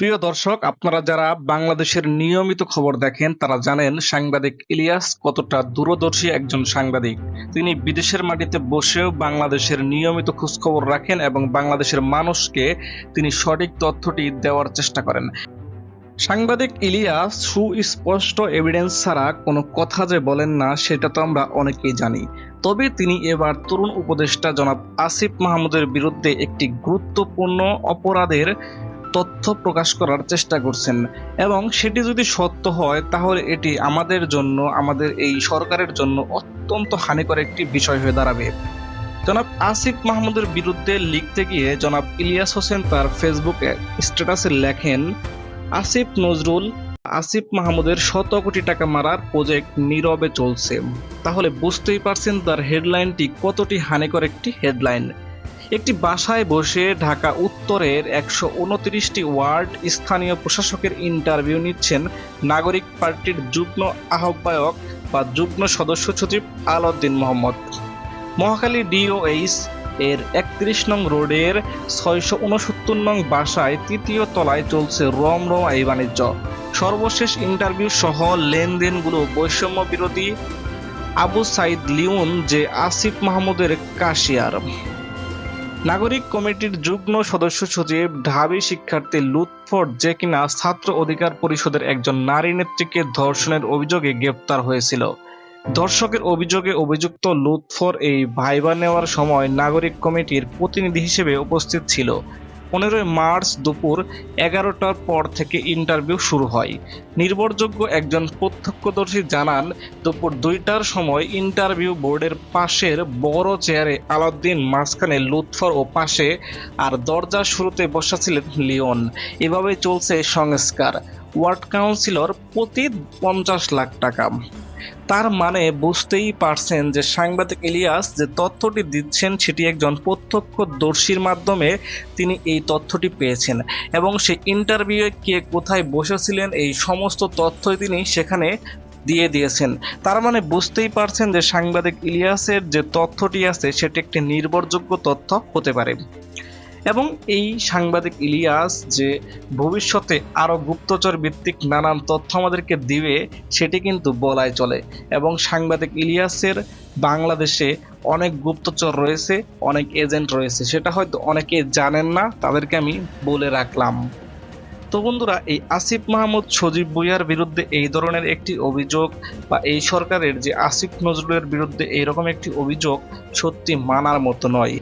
প্রিয় দর্শক, আপনারা যারা বাংলাদেশের নিয়মিত খবর দেখেন, তারা জানেন সাংবাদিক ইলিয়াস কতটা দূরদর্শী একজন সাংবাদিক। তিনি বিদেশের মাটিতে বসেও বাংলাদেশের নিয়মিত খোঁজখবর রাখেন এবং বাংলাদেশের মানুষকে তিনি সঠিক তথ্যটি দেওয়ার চেষ্টা করেন। সাংবাদিক ইলিয়াস সুস্পষ্ট এভিডেন্স ছাড়া কোনো কথা যে বলেন না, সেটা তো আমরা অনেকেই জানি। তবে তিনি এবার তরুণ উপদেষ্টা জনাব আসিফ মাহমুদের বিরুদ্ধে একটি গুরুত্বপূর্ণ অপরাধের তথ্য প্রকাশ করার চেষ্টা করছেন এবং সেটি যদি সত্য হয়, তাহলে এটি আমাদের জন্য, আমাদের এই সরকারের জন্য অত্যন্ত হানিকর একটি বিষয় হয়ে দাঁড়াবে। জনাব আসিফ মাহমুদের বিরুদ্ধে লিখতে গিয়ে জনাব ইলিয়াস হোসেন তার ফেসবুকে স্ট্যাটাসে লেখেন, আসিফ নজরুল, আসিফ মাহমুদের শত কোটি টাকা মারার প্রজেক্ট নীরবে চলছে। তাহলে বুঝতেই পারছেন তার হেডলাইনটি কতটি হানিকর একটি হেডলাইন। একটি বাসায় বসে ঢাকা উত্তরের একশো উনত্রিশটি ওয়ার্ড স্থানীয় প্রশাসকের ইন্টারভিউ নিচ্ছেন নাগরিক পার্টির যুগ্ম আহ্বায়ক বা যুগ্ম সদস্য সচিব আলাউদ্দিন মোহাম্মদ। মহাখালী ডিওএইচ এর একত্রিশ নং রোডের ছয়শো উনসত্তর নং বাসায় তৃতীয় তলায় চলছে রম রম এই বাণিজ্য। সর্বশেষ ইন্টারভিউ সহ লেনদেনগুলো বৈষম্য বিরোধী আবু সাইদ লিউন যে আসিফ মাহমুদের কাশিয়ার। নাগরিক কমিটির যুগ্ম সদস্য সচিব, ঢাবি শিক্ষার্থী লুৎফর যে কিনা ছাত্র অধিকার পরিষদের একজন নারী নেত্রীকে ধর্ষণের অভিযোগে গ্রেপ্তার হয়েছিল। ধর্ষকের অভিযোগে অভিযুক্ত লুৎফর এই ভাইবা নেওয়ার সময় নাগরিক কমিটির প্রতিনিধি হিসেবে উপস্থিত ছিল। পনেরোই মার্চ দুপুর এগারোটার পর থেকে ইন্টারভিউ শুরু হয়। নির্ভরযোগ্য একজন প্রত্যক্ষদর্শী জানান, দুপুর দুইটার সময় ইন্টারভিউ বোর্ডের পাশের বড় চেয়ারে আলাউদ্দিন, মাঝখানে লুৎফর ও পাশে আর দরজার শুরুতে বসা ছিলেন লিওন। এভাবে চলছে সংস্কার। ওয়ার্ড কাউন্সিলর প্রতি পঞ্চাশ লাখ টাকা। তার মানে বুঝতেই পারছেন যে সাংবাদিক ইলিয়াস যে তথ্যটি দিচ্ছেন সেটি একজন প্রত্যক্ষদর্শীর মাধ্যমে তিনি এই তথ্যটি পেয়েছেন। এবং সেই ইন্টারভিউয়ে কে কোথায় বসেছিলেন, এই সমস্ত তথ্যই তিনি সেখানে দিয়ে দিয়েছেন। তার মানে বুঝতেই পারছেন যে সাংবাদিক ইলিয়াসের যে তথ্যটি আছে, সেটি একটি নির্ভরযোগ্য তথ্য হতে পারে। এবং এই সাংবাদিক ইলিয়াস যে ভবিষ্যতে আরও গুপ্তচর ভিত্তিক নানান তথ্য আমাদেরকে দিবে, সেটি কিন্তু বলাই চলে। এবং সাংবাদিক ইলিয়াসের বাংলাদেশে অনেক গুপ্তচর রয়েছে, অনেক এজেন্ট রয়েছে। সেটা হয়তো অনেকে জানেন না, তাদেরকে আমি বলে রাখলাম। তো বন্ধুরা, এই আসিফ মাহমুদ সজীব ভুইয়ার বিরুদ্ধে এই ধরনের একটি অভিযোগ বা এই সরকারের যে আসিফ নজরুলের বিরুদ্ধে এইরকম একটি অভিযোগ সত্যি মানার মতো নয়।